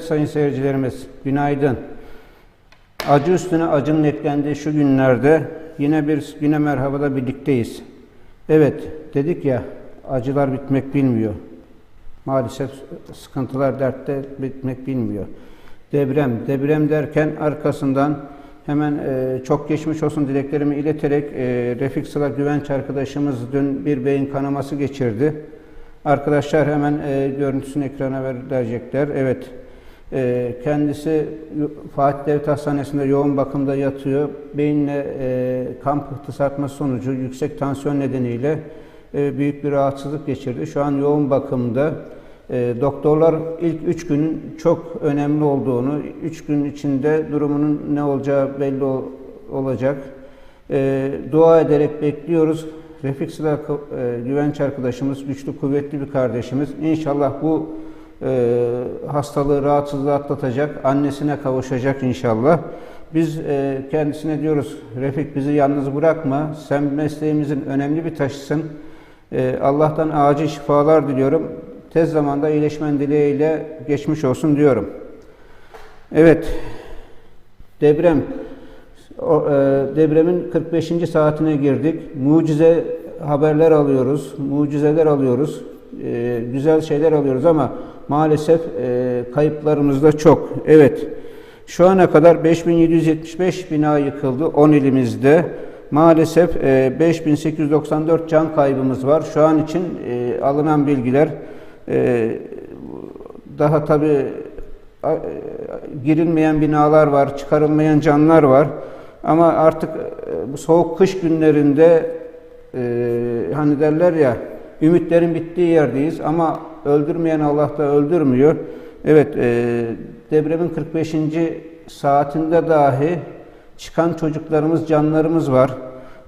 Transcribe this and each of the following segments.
Sayın seyircilerimiz, günaydın. Acı üstüne acının eklendiği şu günlerde yine bir yine merhabada birlikteyiz. Evet, dedik ya acılar bitmek bilmiyor. Maalesef sıkıntılar, dertte bitmek bilmiyor. Deprem, deprem derken arkasından hemen e, çok geçmiş olsun dileklerimi ileterek e, Refik Sıla Güvenç arkadaşımız dün bir beyin kanaması geçirdi. Arkadaşlar hemen e, görüntüsünü ekrana ver- verecekler. Evet, e, kendisi Fatih Devlet Hastanesi'nde yoğun bakımda yatıyor. Beyinle e, kan pıhtısı artması sonucu yüksek tansiyon nedeniyle e, büyük bir rahatsızlık geçirdi. Şu an yoğun bakımda. E, doktorlar ilk üç günün çok önemli olduğunu, üç gün içinde durumunun ne olacağı belli ol- olacak. E, dua ederek bekliyoruz. Refik Sıla e, güvenç arkadaşımız, güçlü kuvvetli bir kardeşimiz. İnşallah bu e, hastalığı, rahatsızlığı atlatacak, annesine kavuşacak inşallah. Biz e, kendisine diyoruz, Refik bizi yalnız bırakma, sen mesleğimizin önemli bir taşısın. E, Allah'tan acil şifalar diliyorum. Tez zamanda iyileşmen dileğiyle geçmiş olsun diyorum. Evet, deprem. O, e, depremin 45. saatine girdik. Mucize haberler alıyoruz, mucizeler alıyoruz, e, güzel şeyler alıyoruz ama maalesef e, kayıplarımız da çok. Evet, şu ana kadar 5775 bina yıkıldı 10 ilimizde. Maalesef e, 5894 can kaybımız var. Şu an için e, alınan bilgiler e, daha tabii a- e, girilmeyen binalar var, çıkarılmayan canlar var. Ama artık e, bu soğuk kış günlerinde e, hani derler ya ümitlerin bittiği yerdeyiz ama öldürmeyen Allah da öldürmüyor. Evet e, depremin 45. saatinde dahi çıkan çocuklarımız, canlarımız var.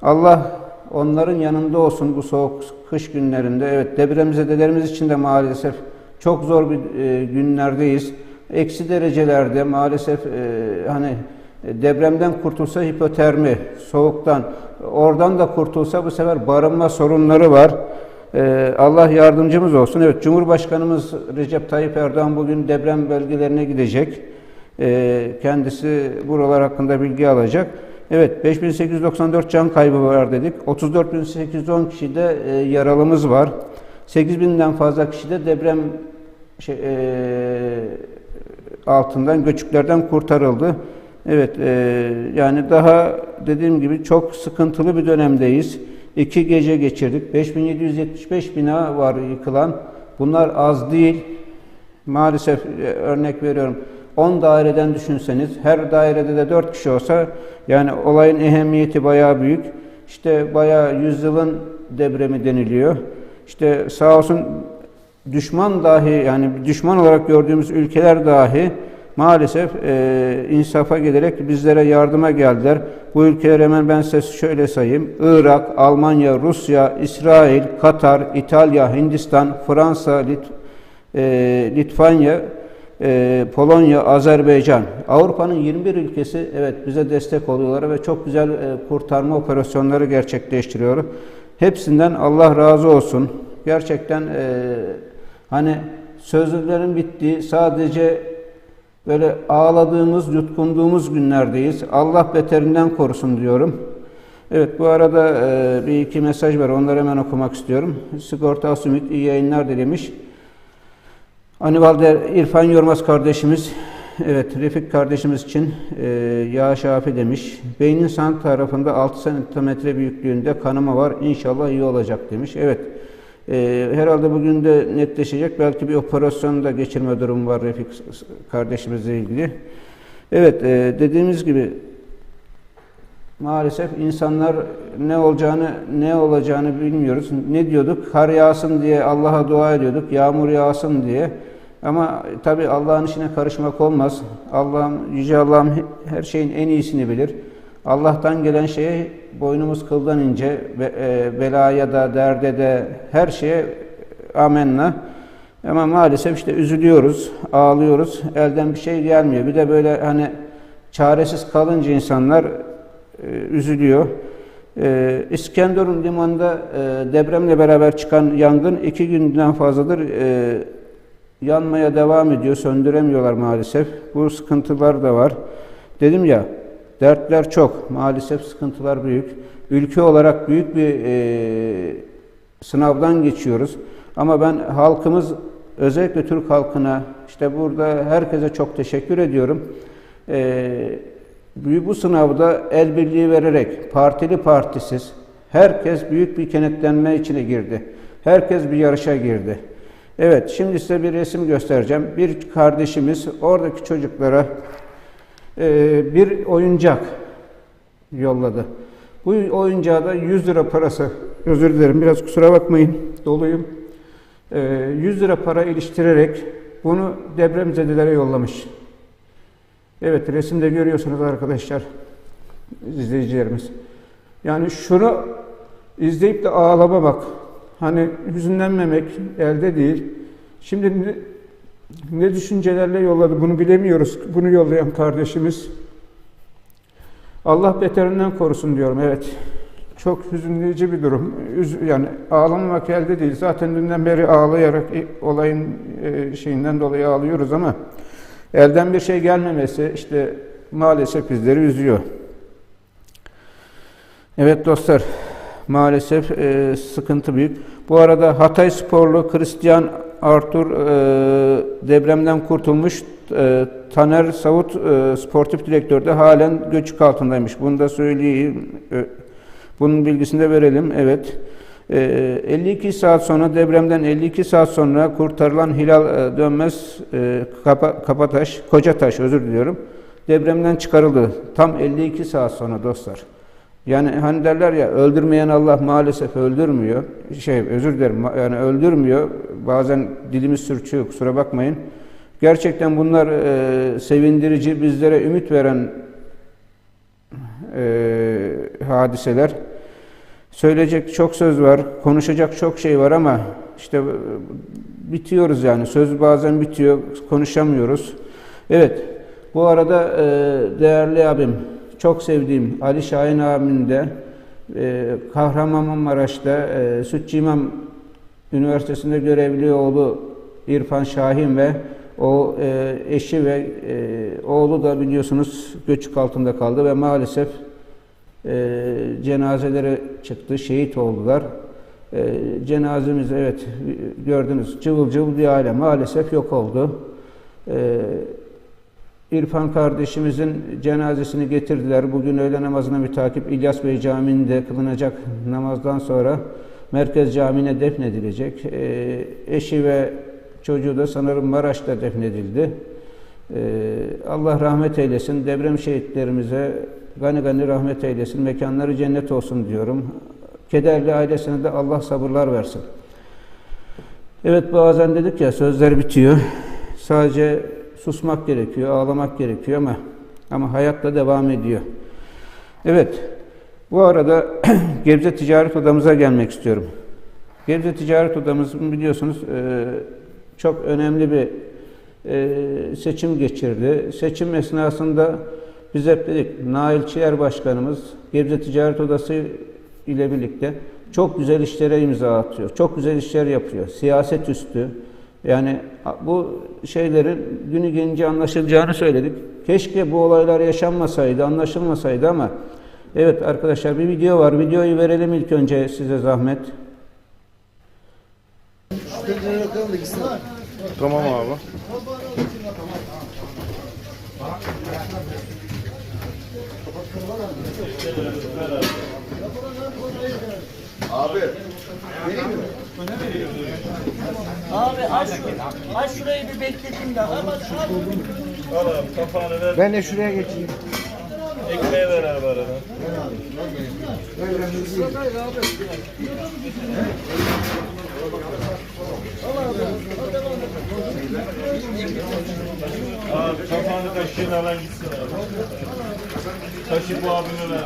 Allah onların yanında olsun bu soğuk kış günlerinde. Evet depremzedelerimiz için de maalesef çok zor bir e, günlerdeyiz. Eksi derecelerde maalesef e, hani e, depremden kurtulsa hipotermi, soğuktan, oradan da kurtulsa bu sefer barınma sorunları var. E, Allah yardımcımız olsun. Evet Cumhurbaşkanımız Recep Tayyip Erdoğan bugün deprem bölgelerine gidecek. E, kendisi buralar hakkında bilgi alacak. Evet 5894 can kaybı var dedik. 34810 kişide e, yaralımız var. 8000'den fazla kişi de deprem şey, e, altından, göçüklerden kurtarıldı. Evet, e, yani daha dediğim gibi çok sıkıntılı bir dönemdeyiz. İki gece geçirdik. 5775 bina var yıkılan. Bunlar az değil. Maalesef e, örnek veriyorum. 10 daireden düşünseniz, her dairede de 4 kişi olsa, yani olayın ehemmiyeti bayağı büyük. İşte bayağı yüzyılın depremi deniliyor. İşte sağ olsun düşman dahi yani düşman olarak gördüğümüz ülkeler dahi maalesef e, insafa gelerek bizlere yardıma geldiler. Bu ülkeler hemen ben size şöyle sayayım. Irak, Almanya, Rusya, İsrail, Katar, İtalya, Hindistan, Fransa, Lit e, Litvanya, e, Polonya, Azerbaycan. Avrupa'nın 21 ülkesi evet bize destek oluyorlar ve çok güzel e, kurtarma operasyonları gerçekleştiriyor. Hepsinden Allah razı olsun. Gerçekten e, hani sözlerin bittiği sadece böyle ağladığımız, yutkunduğumuz günlerdeyiz. Allah beterinden korusun diyorum. Evet bu arada e, bir iki mesaj var. Onları hemen okumak istiyorum. Sigorta Asümit iyi yayınlar dilemiş. Anival'de İrfan Yormaz kardeşimiz, evet Refik kardeşimiz için e, yağ şafi demiş. Beynin sağ tarafında 6 cm büyüklüğünde kanama var. İnşallah iyi olacak demiş. Evet. E, herhalde bugün de netleşecek. Belki bir operasyon da geçirme durumu var Refik kardeşimizle ilgili. Evet, e, dediğimiz gibi maalesef insanlar ne olacağını ne olacağını bilmiyoruz. Ne diyorduk? Kar yağsın diye Allah'a dua ediyorduk. Yağmur yağsın diye. Ama tabi Allah'ın işine karışmak olmaz. Allah'ım yüce Allah'ım her şeyin en iyisini bilir. Allah'tan gelen şeye boynumuz kıldan ince, e, belaya da, derde de, her şeye amenna. Ama maalesef işte üzülüyoruz, ağlıyoruz, elden bir şey gelmiyor. Bir de böyle hani çaresiz kalınca insanlar e, üzülüyor. E, İskenderun limanında e, depremle beraber çıkan yangın iki günden fazladır e, yanmaya devam ediyor, söndüremiyorlar maalesef. Bu sıkıntılar da var. Dedim ya, dertler çok, maalesef sıkıntılar büyük. Ülke olarak büyük bir e, sınavdan geçiyoruz. Ama ben halkımız, özellikle Türk halkına, işte burada herkese çok teşekkür ediyorum. E, bu sınavda el birliği vererek, partili partisiz, herkes büyük bir kenetlenme içine girdi. Herkes bir yarışa girdi. Evet, şimdi size bir resim göstereceğim. Bir kardeşimiz oradaki çocuklara bir oyuncak yolladı. Bu oyuncağa da 100 lira parası, özür dilerim biraz kusura bakmayın, doluyum. E, 100 lira para iliştirerek bunu depremzedelere yollamış. Evet, resimde görüyorsunuz arkadaşlar, izleyicilerimiz. Yani şunu izleyip de ağlamamak, Hani hüzünlenmemek elde değil. Şimdi ne, düşüncelerle yolladı bunu bilemiyoruz. Bunu yollayan kardeşimiz. Allah beterinden korusun diyorum. Evet. Çok hüzünleyici bir durum. Yani ağlamamak elde değil. Zaten dünden beri ağlayarak olayın e, şeyinden dolayı ağlıyoruz ama elden bir şey gelmemesi işte maalesef bizleri üzüyor. Evet dostlar, maalesef e, sıkıntı büyük. Bu arada Hatay sporlu Christian Arthur e, depremden kurtulmuş. E, Taner Savut e, sportif direktör de halen göçük altındaymış. Bunu da söyleyeyim. E, bunun bilgisini de verelim. Evet. 52 e, saat sonra depremden 52 saat sonra kurtarılan Hilal e, Dönmez e, Kapa, Kapataş, Kocataş özür diliyorum. Depremden çıkarıldı. Tam 52 saat sonra dostlar. Yani hani derler ya öldürmeyen Allah maalesef öldürmüyor. Şey özür dilerim yani öldürmüyor. Bazen dilimiz sürçüyor kusura bakmayın. Gerçekten bunlar e, sevindirici, bizlere ümit veren e, hadiseler. Söyleyecek çok söz var, konuşacak çok şey var ama işte e, bitiyoruz yani. Söz bazen bitiyor, konuşamıyoruz. Evet, bu arada e, değerli abim çok sevdiğim Ali Şahin abimin de e, Kahramanmaraş'ta e, Sütçü İmam Üniversitesi'nde görevli oğlu İrfan Şahin ve o e, eşi ve e, oğlu da biliyorsunuz göçük altında kaldı ve maalesef e, cenazeleri çıktı, şehit oldular. E, cenazemiz evet gördünüz cıvıl cıvıl bir aile maalesef yok oldu. E, İrfan kardeşimizin cenazesini getirdiler. Bugün öğle namazına mütakip İlyas Bey Camii'nde kılınacak namazdan sonra Merkez Camii'ne defnedilecek. E, eşi ve çocuğu da sanırım Maraş'ta defnedildi. E, Allah rahmet eylesin. Deprem şehitlerimize gani gani rahmet eylesin. Mekanları cennet olsun diyorum. Kederli ailesine de Allah sabırlar versin. Evet bazen dedik ya sözler bitiyor. Sadece susmak gerekiyor, ağlamak gerekiyor ama ama hayatla devam ediyor. Evet. Bu arada Gebze Ticaret Odamıza gelmek istiyorum. Gebze Ticaret Odamız biliyorsunuz e, çok önemli bir e, seçim geçirdi. Seçim esnasında biz hep dedik Nail Çiyer Başkanımız Gebze Ticaret Odası ile birlikte çok güzel işlere imza atıyor. Çok güzel işler yapıyor. Siyaset üstü. Yani bu şeylerin günü gelince anlaşılacağını söyledik. Keşke bu olaylar yaşanmasaydı, anlaşılmasaydı ama evet arkadaşlar bir video var. Videoyu verelim ilk önce size zahmet. Tamam abi. Abi aç, aç şurayı bir bekletin de. Al abi kapağını ver. Ben de şuraya geçeyim. Ekmeği ver abi aradan. Abi kapağını kaşığını alan gitsin abi. Kaşık bu abime ver.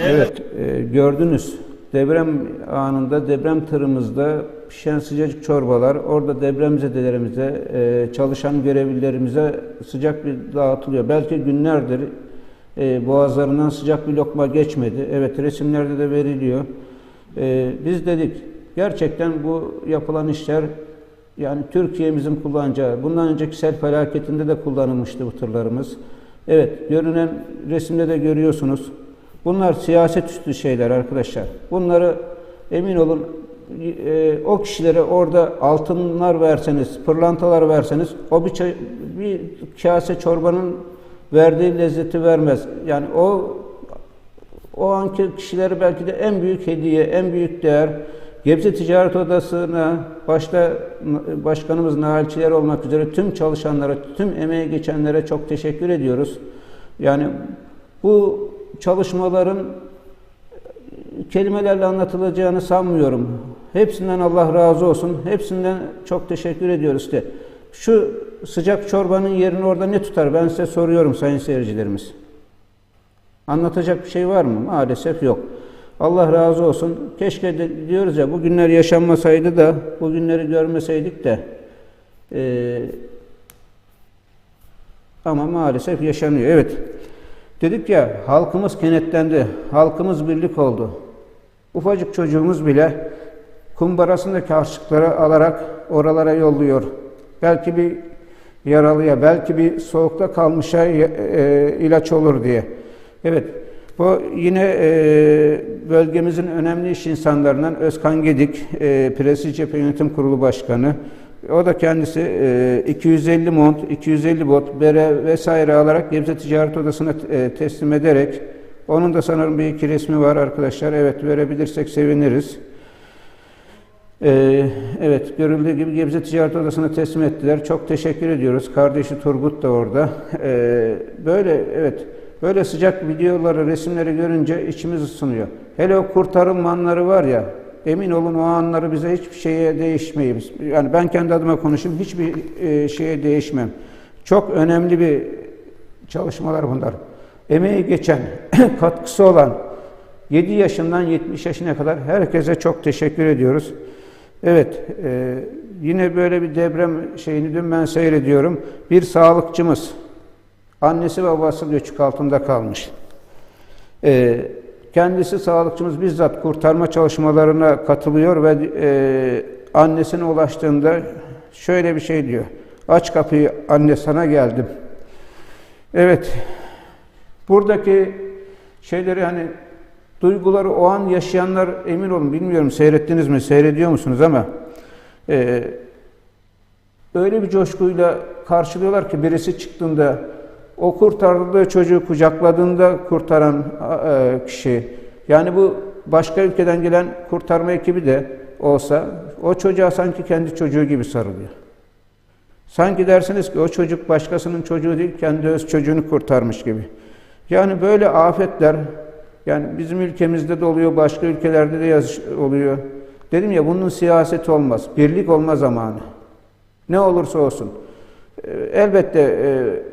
Evet, e, gördünüz. Deprem anında, deprem tırımızda pişen sıcacık çorbalar, orada depremzedelerimize, e, çalışan görevlilerimize sıcak bir dağıtılıyor. Belki günlerdir e, boğazlarından sıcak bir lokma geçmedi. Evet, resimlerde de veriliyor. E, biz dedik, gerçekten bu yapılan işler yani Türkiye'mizin kullanacağı, bundan önceki sel felaketinde de kullanılmıştı bu tırlarımız. Evet, görünen resimde de görüyorsunuz. Bunlar siyaset üstü şeyler arkadaşlar. Bunları emin olun e, o kişilere orada altınlar verseniz, pırlantalar verseniz o bir, çay- bir kase çorbanın verdiği lezzeti vermez. Yani o o anki kişilere belki de en büyük hediye, en büyük değer Gebze Ticaret Odası'na başta başkanımız Nailçiler olmak üzere tüm çalışanlara, tüm emeği geçenlere çok teşekkür ediyoruz. Yani bu çalışmaların kelimelerle anlatılacağını sanmıyorum. Hepsinden Allah razı olsun. Hepsinden çok teşekkür ediyoruz ki. Şu sıcak çorbanın yerini orada ne tutar? Ben size soruyorum sayın seyircilerimiz. Anlatacak bir şey var mı? Maalesef yok. Allah razı olsun. Keşke de, diyoruz ya bu günler yaşanmasaydı da bu günleri görmeseydik de eee, ama maalesef yaşanıyor. Evet. Dedik ya halkımız kenetlendi. Halkımız birlik oldu. Ufacık çocuğumuz bile kumbarasındaki harçlıkları alarak oralara yolluyor. Belki bir yaralıya, belki bir soğukta kalmışa e, ilaç olur diye. Evet, bu yine e, bölgemizin önemli iş insanlarından Özkan Gedik, e, Presi Cephe Yönetim Kurulu Başkanı. O da kendisi e, 250 mont, 250 bot, bere vesaire alarak Gebze Ticaret Odası'na e, teslim ederek, onun da sanırım bir iki resmi var arkadaşlar. Evet verebilirsek seviniriz. Ee, evet, görüldüğü gibi Gebze Ticaret Odası'na teslim ettiler. Çok teşekkür ediyoruz. Kardeşi Turgut da orada. Ee, böyle, evet, böyle sıcak videoları, resimleri görünce içimiz ısınıyor. Hele o kurtarım anları var ya, emin olun o anları bize hiçbir şeye değişmeyiz. Yani ben kendi adıma konuşayım, hiçbir e, şeye değişmem. Çok önemli bir çalışmalar bunlar. Emeği geçen, katkısı olan, 7 yaşından 70 yaşına kadar herkese çok teşekkür ediyoruz. Evet, e, yine böyle bir deprem şeyini dün ben seyrediyorum. Bir sağlıkçımız, annesi babası göçük altında kalmış. E, kendisi sağlıkçımız bizzat kurtarma çalışmalarına katılıyor ve e, annesine ulaştığında şöyle bir şey diyor. Aç kapıyı anne sana geldim. Evet, buradaki şeyleri hani Duyguları o an yaşayanlar emin olun bilmiyorum seyrettiniz mi, seyrediyor musunuz ama e, öyle bir coşkuyla karşılıyorlar ki birisi çıktığında o kurtardığı çocuğu kucakladığında kurtaran e, kişi yani bu başka ülkeden gelen kurtarma ekibi de olsa o çocuğa sanki kendi çocuğu gibi sarılıyor. Sanki dersiniz ki o çocuk başkasının çocuğu değil kendi öz çocuğunu kurtarmış gibi. Yani böyle afetler yani bizim ülkemizde de oluyor, başka ülkelerde de yazış oluyor. Dedim ya bunun siyaseti olmaz, birlik olma zamanı. Ne olursa olsun. Ee, Elbette e,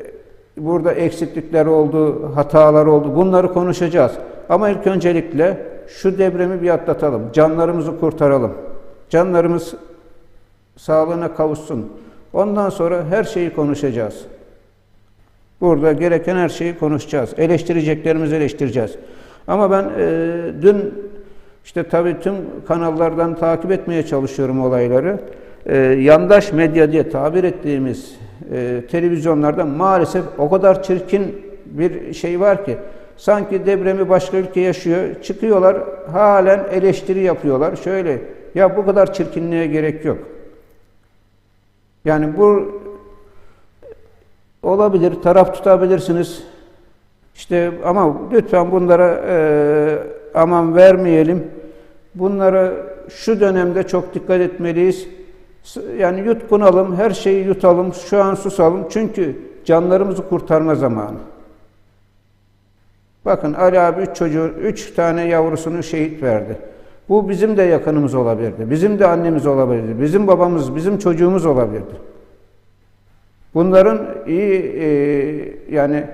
burada eksiklikler oldu, hatalar oldu. Bunları konuşacağız. Ama ilk öncelikle şu depremi bir atlatalım. Canlarımızı kurtaralım. Canlarımız sağlığına kavuşsun. Ondan sonra her şeyi konuşacağız. Burada gereken her şeyi konuşacağız. Eleştireceklerimizi eleştireceğiz. Ama ben e, dün işte tabii tüm kanallardan takip etmeye çalışıyorum olayları. E, yandaş medya diye tabir ettiğimiz e, televizyonlarda maalesef o kadar çirkin bir şey var ki sanki depremi başka ülke yaşıyor. Çıkıyorlar halen eleştiri yapıyorlar. Şöyle ya bu kadar çirkinliğe gerek yok. Yani bu olabilir, taraf tutabilirsiniz. İşte ama lütfen bunlara e, aman vermeyelim. Bunlara şu dönemde çok dikkat etmeliyiz. Yani yutkunalım, her şeyi yutalım, şu an susalım. Çünkü canlarımızı kurtarma zamanı. Bakın Ali abi üç çocuğu, üç tane yavrusunu şehit verdi. Bu bizim de yakınımız olabilirdi. Bizim de annemiz olabilirdi. Bizim babamız, bizim çocuğumuz olabilirdi. Bunların iyi e, yani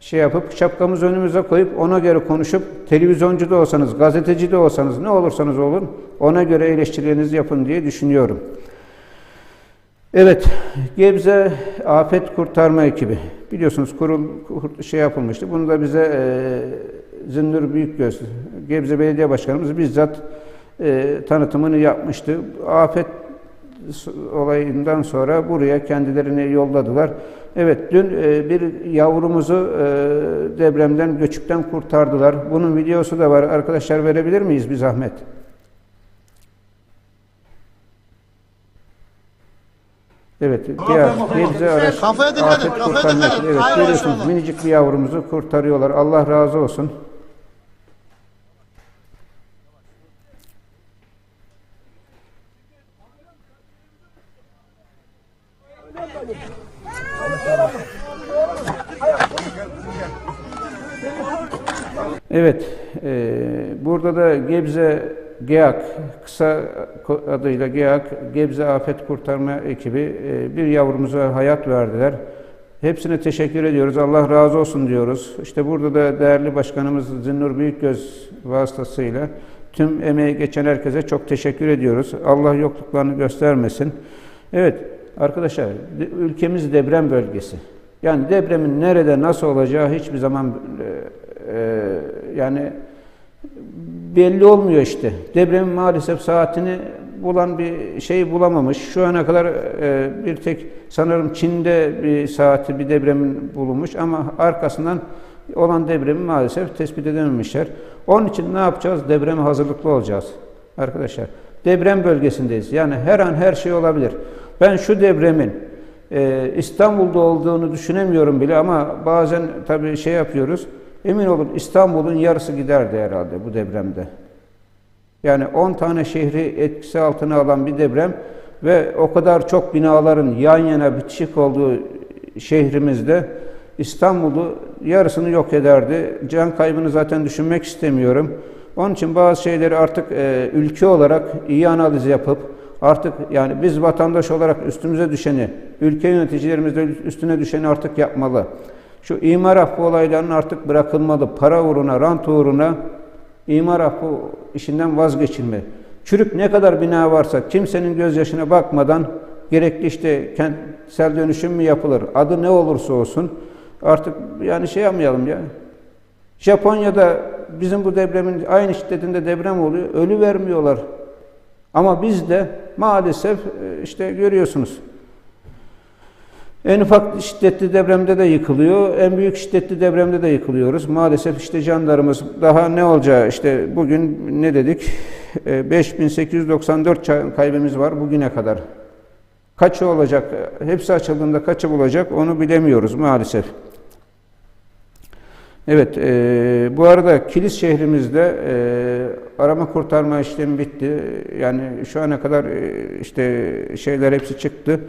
şey yapıp şapkamızı önümüze koyup ona göre konuşup televizyoncu da olsanız, gazeteci de olsanız ne olursanız olun ona göre eleştirilerinizi yapın diye düşünüyorum. Evet, Gebze Afet Kurtarma Ekibi. Biliyorsunuz kurul kur- şey yapılmıştı. Bunu da bize e, Zünnür Büyükgöz, Gebze Belediye Başkanımız bizzat e, tanıtımını yapmıştı. Afet olayından sonra buraya kendilerini yolladılar. Evet, dün e, bir yavrumuzu e, depremden, göçükten kurtardılar. Bunun videosu da var. Arkadaşlar verebilir miyiz bir zahmet? Evet, diğer Gebze araç Kafaya dikkat et, kafaya dikkat et. Evet, Hayır, görüyorsunuz maşallah. minicik bir yavrumuzu kurtarıyorlar. Allah razı olsun. Evet, e, burada da Gebze GEAK, kısa adıyla GEAK, Gebze Afet Kurtarma Ekibi e, bir yavrumuza hayat verdiler. Hepsine teşekkür ediyoruz. Allah razı olsun diyoruz. İşte burada da değerli başkanımız Zinnur Büyükgöz vasıtasıyla tüm emeği geçen herkese çok teşekkür ediyoruz. Allah yokluklarını göstermesin. Evet arkadaşlar ülkemiz deprem bölgesi. Yani depremin nerede nasıl olacağı hiçbir zaman e, e, yani belli olmuyor işte. Depremin maalesef saatini bulan bir şey bulamamış. Şu ana kadar e, bir tek sanırım Çin'de bir saati bir depremin bulunmuş ama arkasından olan depremi maalesef tespit edememişler. Onun için ne yapacağız? Depreme hazırlıklı olacağız arkadaşlar. Deprem bölgesindeyiz. Yani her an her şey olabilir. Ben şu depremin e, İstanbul'da olduğunu düşünemiyorum bile ama bazen tabii şey yapıyoruz. Emin olun İstanbul'un yarısı giderdi herhalde bu depremde. Yani 10 tane şehri etkisi altına alan bir deprem ve o kadar çok binaların yan yana bitişik olduğu şehrimizde İstanbul'u yarısını yok ederdi. Can kaybını zaten düşünmek istemiyorum. Onun için bazı şeyleri artık e, ülke olarak iyi analiz yapıp artık yani biz vatandaş olarak üstümüze düşeni, ülke yöneticilerimiz de üstüne düşeni artık yapmalı. Şu imar affı olaylarının artık bırakılmalı. Para uğruna, rant uğruna imar affı işinden vazgeçilmeli. Çürük ne kadar bina varsa kimsenin gözyaşına bakmadan gerekli işte kentsel dönüşüm mü yapılır? Adı ne olursa olsun artık yani şey yapmayalım ya. Japonya'da bizim bu depremin aynı şiddetinde deprem oluyor. Ölü vermiyorlar. Ama bizde maalesef e, işte görüyorsunuz. En ufak şiddetli depremde de yıkılıyor, en büyük şiddetli depremde de yıkılıyoruz. Maalesef işte canlarımız daha ne olacağı işte bugün ne dedik? E, 5894 can kaybımız var bugüne kadar. Kaçı olacak? Hepsi açıldığında kaçı bulacak onu bilemiyoruz maalesef. Evet, e, bu arada Kilis şehrimizde e, arama kurtarma işlemi bitti. Yani şu ana kadar e, işte şeyler hepsi çıktı.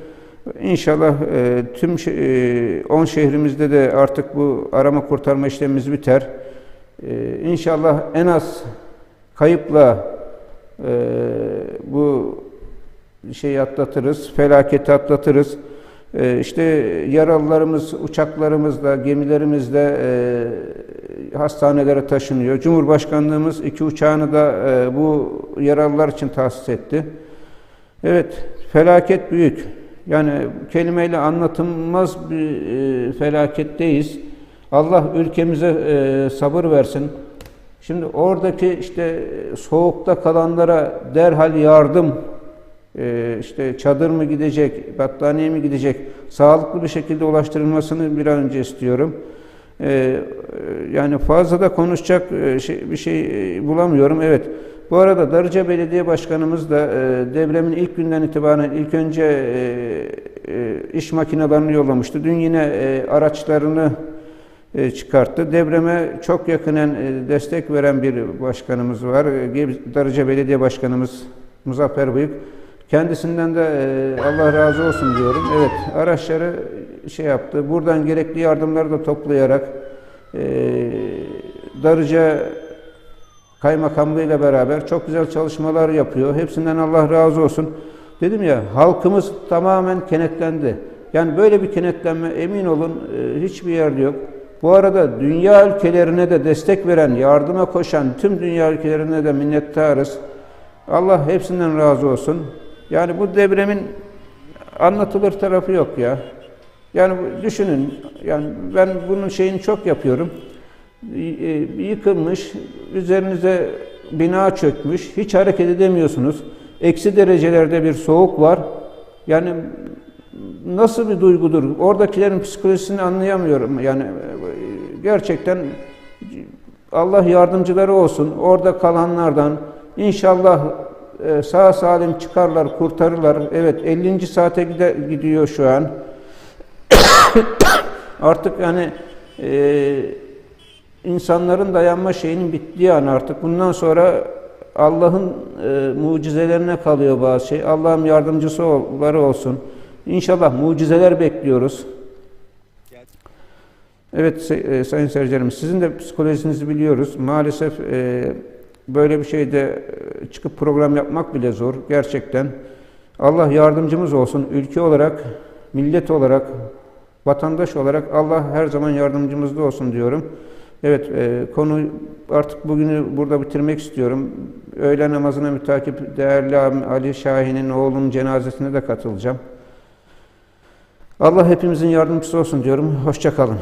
İnşallah e, tüm şe- e, 10 şehrimizde de artık bu arama kurtarma işlemimiz biter. E, İnşallah en az kayıpla e, bu şeyi atlatırız, felaketi atlatırız. Ee, işte yaralılarımız uçaklarımızla, gemilerimizle e, hastanelere taşınıyor. Cumhurbaşkanlığımız iki uçağını da e, bu yaralılar için tahsis etti. Evet, felaket büyük. Yani kelimeyle anlatılmaz bir e, felaketteyiz. Allah ülkemize e, sabır versin. Şimdi oradaki işte soğukta kalanlara derhal yardım ee, işte çadır mı gidecek, battaniye mi gidecek, sağlıklı bir şekilde ulaştırılmasını bir an önce istiyorum. Ee, yani fazla da konuşacak e, şey, bir şey e, bulamıyorum. Evet, bu arada Darıca Belediye Başkanımız da e, depremin ilk günden itibaren ilk önce e, e, iş makinelerini yollamıştı. Dün yine e, araçlarını e, çıkarttı. Depreme çok yakinen e, destek veren bir başkanımız var. E, Darıca Belediye Başkanımız Muzaffer Bıyık. Kendisinden de e, Allah razı olsun diyorum. Evet, araçları şey yaptı. Buradan gerekli yardımları da toplayarak e, Darıca Kaymakamlığı ile beraber çok güzel çalışmalar yapıyor. Hepsinden Allah razı olsun. Dedim ya halkımız tamamen kenetlendi. Yani böyle bir kenetlenme emin olun e, hiçbir yerde yok. Bu arada dünya ülkelerine de destek veren, yardıma koşan tüm dünya ülkelerine de minnettarız. Allah hepsinden razı olsun. Yani bu depremin anlatılır tarafı yok ya. Yani düşünün, yani ben bunun şeyini çok yapıyorum. Y- e, Yıkılmış, üzerinize bina çökmüş, hiç hareket edemiyorsunuz. Eksi derecelerde bir soğuk var. Yani nasıl bir duygudur? Oradakilerin psikolojisini anlayamıyorum. Yani e, gerçekten Allah yardımcıları olsun. Orada kalanlardan inşallah e, sağ salim çıkarlar, kurtarırlar. Evet 50. saate gidiyor şu an. Artık yani e, insanların dayanma şeyinin bittiği an artık. Bundan sonra Allah'ın e, mucizelerine kalıyor bazı şey. Allah'ım yardımcıları olsun. İnşallah mucizeler bekliyoruz. Evet e, sayın seyircilerimiz sizin de psikolojinizi biliyoruz. Maalesef e, böyle bir şeyde e, çıkıp program yapmak bile zor gerçekten. Allah yardımcımız olsun. Ülke olarak, millet olarak, vatandaş olarak Allah her zaman yardımcımızda olsun diyorum. Evet e, konu artık bugünü burada bitirmek istiyorum. Öğle namazına mütakip değerli abim Ali Şahin'in oğlunun cenazesine de katılacağım. Allah hepimizin yardımcısı olsun diyorum. Hoşça kalın.